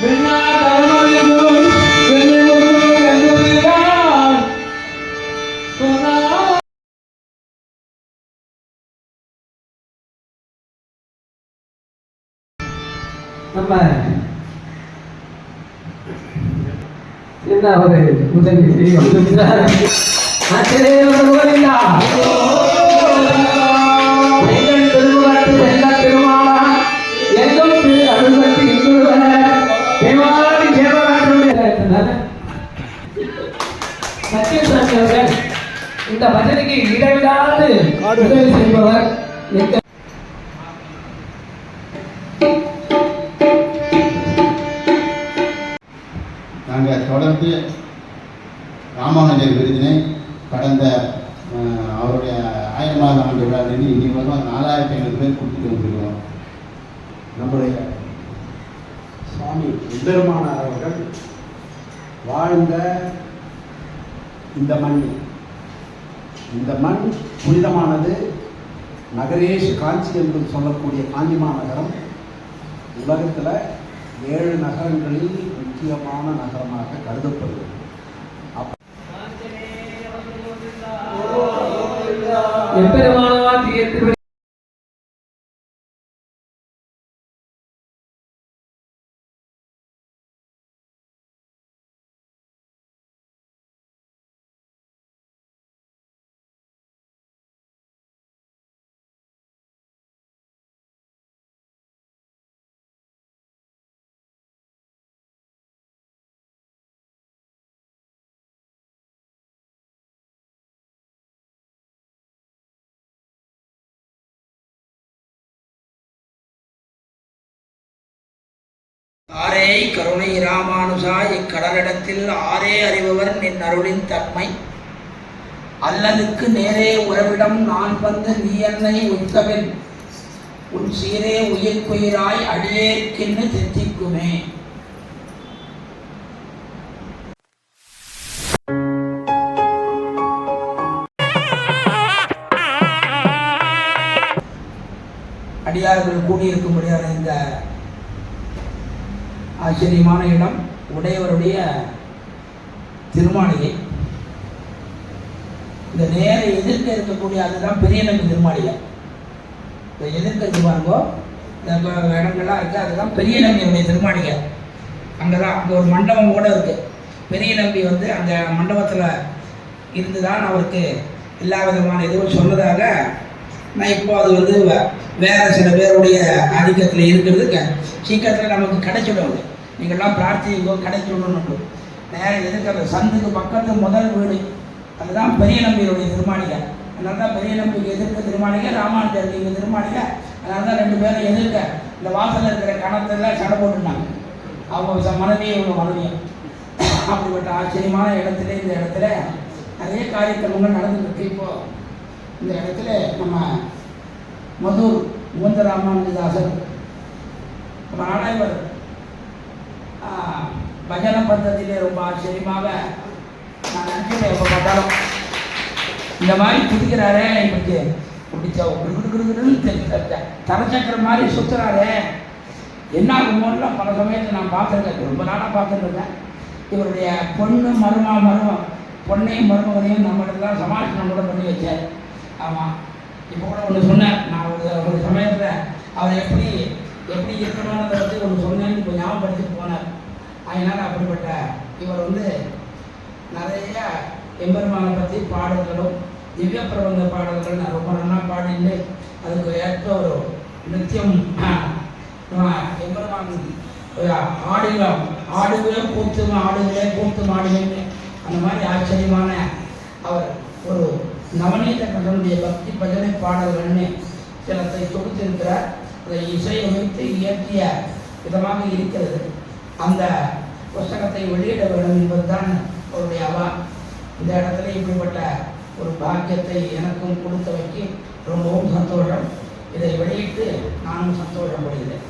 நம்ம என்ன ஒரு உதவி செய்யும் ஆச்சரிய இந்த பஜனைக்கு இடைவிடாது. உதவி செய்பவர் நாங்கள் தொடர்ந்து ராமானுஜர் விருதினை கடந்த அவருடைய ஆயிரமாவது ஆண்டு விழாவிலிருந்து இன்னைக்கு வரும் நாலாயிரத்தி ஐநூறு பேர் கொடுத்துட்டு வந்துருக்கோம் நம்முடைய சுவாமி எம்பெருமானார் அவர்கள் வாழ்ந்த இந்த மண் இந்த மண் புனிதமானது நகரேஷ் காஞ்சி என்று சொல்லக்கூடிய காஞ்சி மாநகரம். உலகத்தில் ஏழு நகரங்களில் முக்கியமான நகரமாக கருதப்படுகிறது. அப்ப ஆரே கருணை ராமானுஜா இக்கடலிடத்தில் ஆரே அறிபவர் நின் அருளின் தன்மை. அல்லதுக்கு நேரே உறவிடம் நான் வந்து நீ என்னை உய்த்தவன் உன் சீரே உயிர்க்குயிராய் அடியேற்கின்னு தித்திக்குமே. அடியார்கள் கூடியிருக்கும்படியான இந்த ஆச்சரியமான இடம். உடையவருடைய திருமாளிகை. இந்த நேர எதிர்க்க இருக்கக்கூடிய அதுதான் பெரிய நம்பி திருமாளிகை. இந்த எதிர்க்க இருக்கு பாருங்கோ இந்த இடங்கள்லாம் இருக்குது அதுதான் பெரிய நம்பியுடைய திருமாளிகை. அங்கே தான் அங்கே ஒரு மண்டபம் கூட இருக்குது பெரிய நம்பி வந்து அந்த மண்டபத்தில் இருந்து தான் அவருக்கு எல்லா விதமான இதுவும் சொன்னதாக நான் இப்போ அது வந்து வேறு சில பேருடைய ஆதிக்கத்தில் இருக்கிறது சீக்கிரத்தில் நமக்கு கிடைச்சிடும் நீங்கள்லாம் பிரார்த்திங்கோ கிடைச்சிடணும் நேரம் எதுக்கு சந்துக்கு பக்கத்து முதல் வீடு. அதுதான் பெரிய நம்பியுடைய திருமாளிகை. அதனால தான் பெரிய நம்பிக்கை எதிர்க்க திருமாளிகை ராமானுஜருக்கு இங்கே திருமாளிகை. அதனால தான் ரெண்டு பேரும் எதிர்க்க இந்த வாசலில் இருக்கிற கணத்தெல்லாம் சடை போட்டுட்டாங்க அவங்க ச- மனைவியும் இவங்க மனைவியும் அப்படிப்பட்ட ஆச்சரியமான இடத்துல இந்த இடத்துல நிறைய காரியக்கிரமங்கள் நடந்துருக்கு இப்போது இந்த இடத்துல நம்ம மதுர் முகுந்த நம்ம நாடாய்வர் பஜன பந்தத்திலே ரொம்ப ஆச்சரியமாக நான் நினைக்கிறேன் எப்போ பார்த்தாலும். இந்த மாதிரி குதிக்கிறாரே இன்னைக்கு இப்படி ச- குடு தரச்சக்கரம் மாதிரி சுற்றுறாரே என்ன ஆகுமோலாம் பல சமயத்தில் நான் பார்த்துருக்கேன். ரொம்ப நாளாக பார்த்துருக்கேன். இவருடைய பொண்ணு மருமா மரும பொண்ணையும் மருமகனையும் நம்மளுக்கு தான் சமாளிச்சு நம்மளோட பண்ணி வச்சார். ஆமாம் இப்போ கூட ஒன்று சொன்னேன். நான் ஒரு ஒரு சமயத்தில் அவர் எப்படி எப்படி இருக்கணும்ன்றதை பற்றி ஒன்று சொன்னேன்னு இப்போ ஞாபகப்படுத்திட்டு போனார். அதனால் அப்படிப்பட்ட இவர் வந்து நிறைய எம்பெருமானை பற்றி பாடல்களும் திவ்ய பிரபந்த பாடல்கள் நான் ரொம்ப நல்லா பாடிட்டு அதுக்கு ஏற்ற ஒரு நித்தியம் எம்பெருமான் ஆடுகளம் ஆடுகளே கூத்தும் ஆடுகளே கூத்தும் ஆடுகளே அந்த மாதிரி ஆச்சரியமான அவர் ஒரு நவநீத கண்டனுடைய பக்தி பஜனை பாடல்கள்னு சிலத்தை தொகுத்திருக்கிறார் அதை இசையமைத்து இயற்றிய விதமாக இருக்கிறது. அந்த புஸ்தகத்தை வெளியிட வேண்டும் என்பதுதான் அவருடைய அவா. இந்த இடத்துல இப்படிப்பட்ட ஒரு பாக்கியத்தை எனக்கும் கொடுத்தவைக்கு ரொம்பவும் சந்தோஷம். இதை வெளியிட்டு நானும் சந்தோஷப்படுகிறேன்.